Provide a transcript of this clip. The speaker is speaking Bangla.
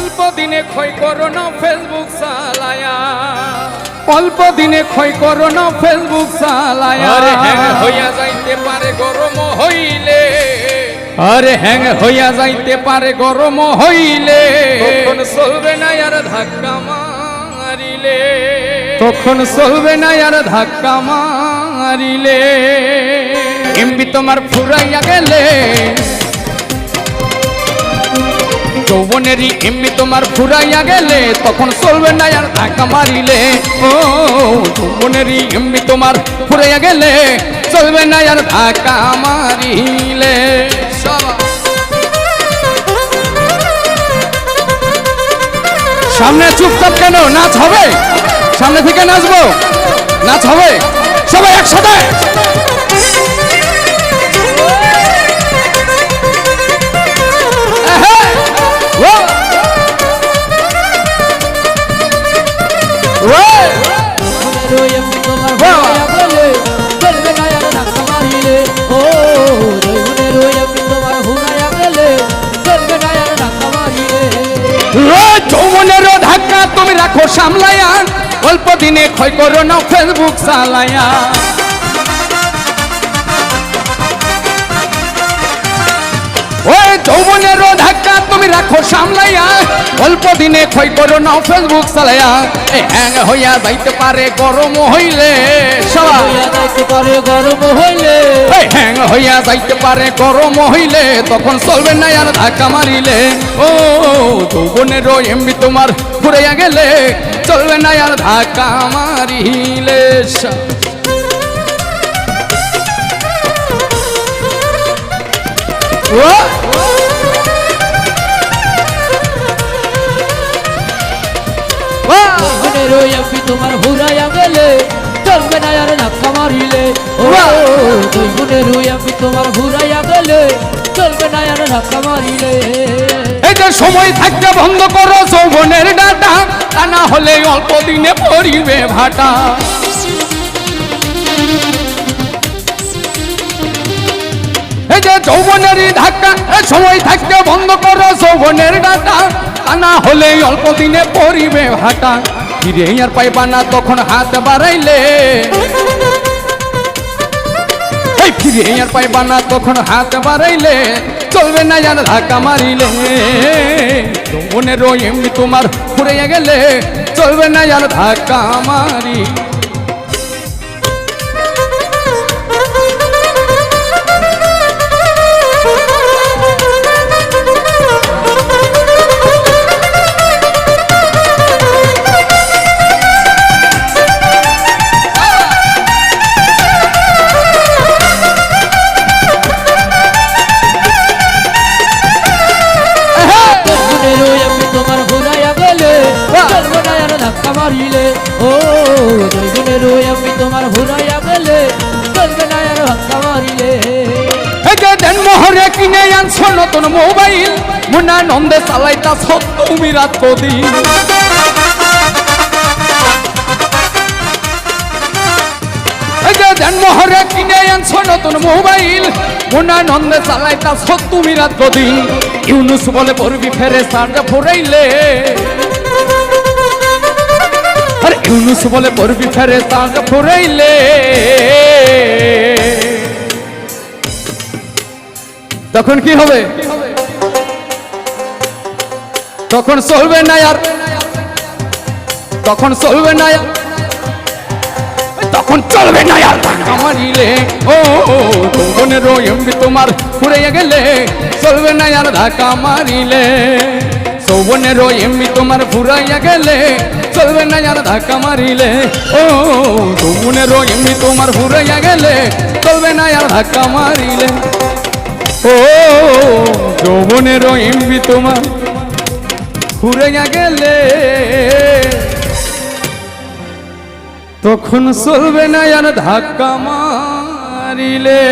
অল্প দিনে ক্ষয় করো না ফেসবুক চালায়া অল্প দিনে ক্ষয় করো না ফেসবুক চালায়া আরে হ্যাং হইয়া যাইতে পারে গরম হইলে। আরে হ্যাং হইয়া যাইতে পারে গরম হইলে। তখন চলবে না আর ধাক্কা মারিলে। তখন চলবে না আর ধাক্কা মারিলে। এমবি তোমার ফুরাইয়া গেলে। যৌবনেরই এমনি তোমার ফুরাইয়া গেলে, তখন চলবে না আর ধাক্কা মারিলে। ও, যৌবনেরই এমনি তোমার ফুরাইয়া গেলে, চলবে না আর ধাক্কা মারিলে। সামনে চুপচাপ কেন? নাচ হবে? সামনে থেকে নাচবো? নাচ হবে? সবাই একসাথে! সামলায়া, অল্প দিনে ক্ষয় করো না ফেসবুক চালায়া। ওই যৌবনেরও ধাক্কা তুমি রাখো সামলাইয়া অল্প দিনে ক্ষয় করো না ফেসবুক চালায়া। এ হ্যাং হইয়া যাইতে পারে, গরম হইলে সবাই। পারে গরম হইলে। হ্যাং হইয়া যাইতে পারে গরম হইলে। তখন চলবে না আর ধাক্কা মারিলে। ও যৌবনের এমনি তোমার ঘুরাইয়া গেলে। চলবে না আর ধাক্কা মারিলে। ও! যে সময় থাকতে বন্ধ করো যৌবনের ডাটা। তা না হলে অল্প দিনে পড়িবে ভাটা। এই যে যৌবনেরই ধাক্কা সময় থাকতে বন্ধ করো যৌবনের ডাটা। তা না হলে অল্প দিনে পড়িবে ভাটা। ফিরে আর পাইবা না তখন হাত বাড়াইলে। এই ফিরে আর পাইবা না তখন হাত বাড়াইলে। চলবে না আর ধাক্কা মারিলে। মনের এমনি তোমার ঘুরে গেলে। চলবে না যেন ধাক্কা মারি। আমি তোমার ভুলাইয়া গেলে চলবে না আর মারিলে। নতুন মোবাইল নন্দে চালাইতা সত্য তুমি কদিন। কিনে মোবাইল নন্দে ইউনুস বলে পড়বি ফেরে সার্জ ফুরাইলে। ইউনুস বলে পড়বি ফেরে সার্জ ফুরাইলে। তখন কি হবে? তখন চলবে না আর। তখন চলবে না তখন চলবে না আর। মারিলে, ও যৌবনের এমবি তোমার ফুরাইয়া গেলে। চলবে না আর ধাক্কা মারিলে। যৌবনের এমবি তোমার ফুরাইয়া গেলে চলবে না আর ধাক্কা মারিলে। ও যৌবনের এমবি তোমার ফুরাইয়া গেলে চলবে না আর ধাক্কা মারিলে। ও যৌবনের এমবি তোমার ফুরাইয়া গেলে তখন চলবে না আর ধাক্কা মারিলে।